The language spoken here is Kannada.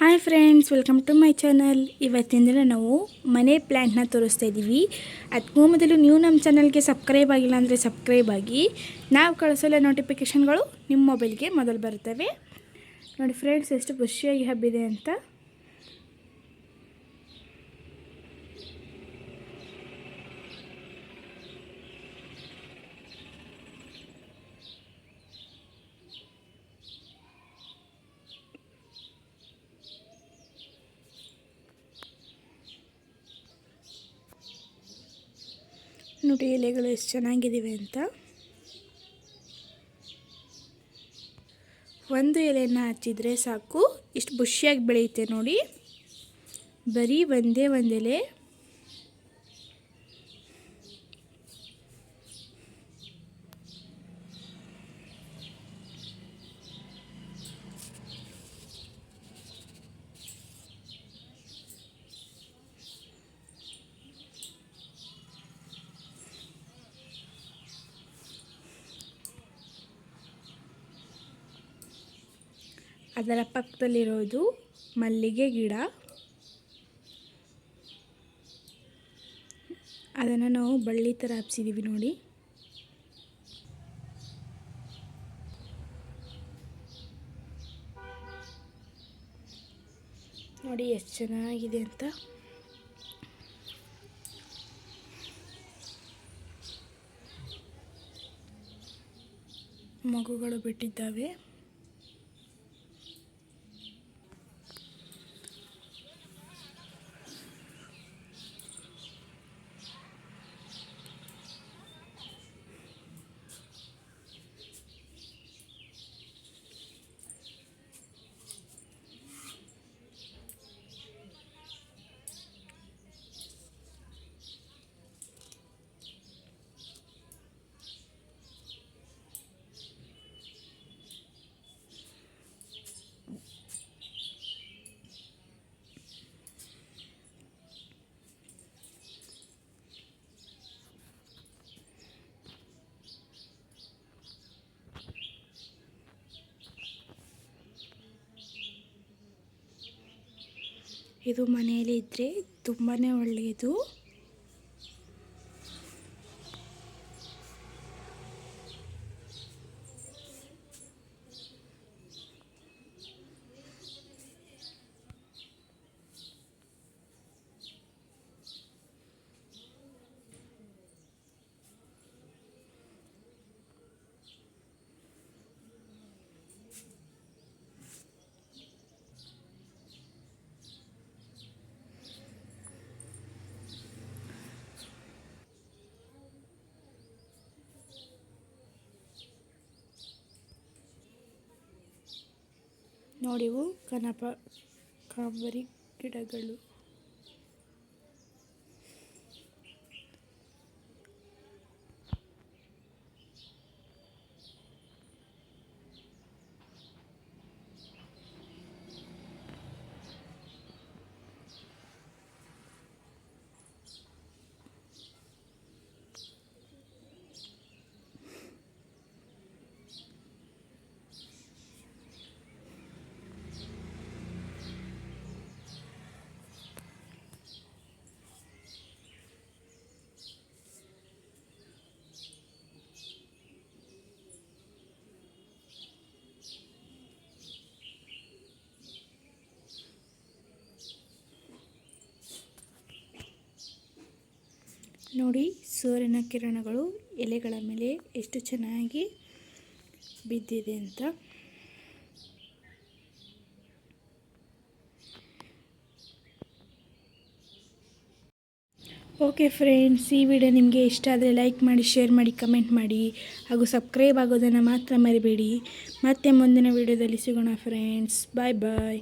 Hi friends, welcome to my channel. ಇವತ್ತಿನ ದಿನ ನಾವು ಮನೆ ಪ್ಲ್ಯಾಂಟ್ನ ತೋರಿಸ್ತಾ ಇದ್ದೀವಿ ಅದಕ್ಕೂ ಮೊದಲು ನೀವು ನಮ್ಮ ಚಾನಲ್ಗೆ ಸಬ್ಸ್ಕ್ರೈಬ್ ಆಗಿಲ್ಲ ಅಂದರೆ ಸಬ್ಸ್ಕ್ರೈಬ್ ಆಗಿ. ನಾವು ಕಳಿಸೋಲ್ಲ ನೋಟಿಫಿಕೇಷನ್ಗಳು ನಿಮ್ಮ ಮೊಬೈಲ್ಗೆ ಮೊದಲು ಬರ್ತವೆ ನೋಡಿ ಫ್ರೆಂಡ್ಸ್, ಎಷ್ಟು ಖುಷಿಯಾಗಿ ಹಬ್ಬಿದೆ ಅಂತ. ನೋಡಿ ಎಲೆಗಳು ಎಷ್ಟು ಚೆನ್ನಾಗಿದ್ದಾವೆ ಅಂತ. ಒಂದು ಎಲೆನ ಹಚ್ಚಿದರೆ ಸಾಕು. ಇಷ್ಟು ಬುಷಿಯಾಗಿ ಬೆಳೆಯುತ್ತೆ ನೋಡಿ. ಬರೀ ಒಂದೇ ಒಂದು ಅದರ ಪಕ್ಕದಲ್ಲಿರೋದು ಮಲ್ಲಿಗೆ ಗಿಡ. ಅದನ್ನು ನಾವು ಬಳ್ಳಿ ಥರ ಹಬ್ಸಿದ್ದೀವಿ ನೋಡಿ. ನೋಡಿ ಎಷ್ಟು ಚೆನ್ನಾಗಿದೆ ಅಂತ. ಮಗುಗಳು ಬಿಟ್ಟಿದ್ದಾವೆ. ಇದು ಮನೆಯಲ್ಲಿ ಇದ್ದರೆ ತುಂಬಾ ಒಳ್ಳೆಯದು. ನೋಡಿ ಇವು ಕನಪ ಕಾಂಬರಿ ಗಿಡಗಳು. ನೋಡಿ ಸೂರ್ಯನ ಕಿರಣಗಳು ಎಲೆಗಳ ಮೇಲೆ ಎಷ್ಟು ಚೆನ್ನಾಗಿ ಬಿದ್ದಿದೆ ಅಂತ. ಓಕೆ ಫ್ರೆಂಡ್ಸ್, ಈ ವಿಡಿಯೋ ನಿಮಗೆ ಇಷ್ಟ ಆದರೆ ಲೈಕ್ ಮಾಡಿ, ಶೇರ್ ಮಾಡಿ, ಕಮೆಂಟ್ ಮಾಡಿ, ಹಾಗೂ ಸಬ್ಸ್ಕ್ರೈಬ್ ಆಗೋದನ್ನು ಮಾತ್ರ ಮರಿಬೇಡಿ. ಮತ್ತೆ ಮುಂದಿನ ವಿಡಿಯೋದಲ್ಲಿ ಸಿಗೋಣ ಫ್ರೆಂಡ್ಸ್. ಬಾಯ್ ಬಾಯ್.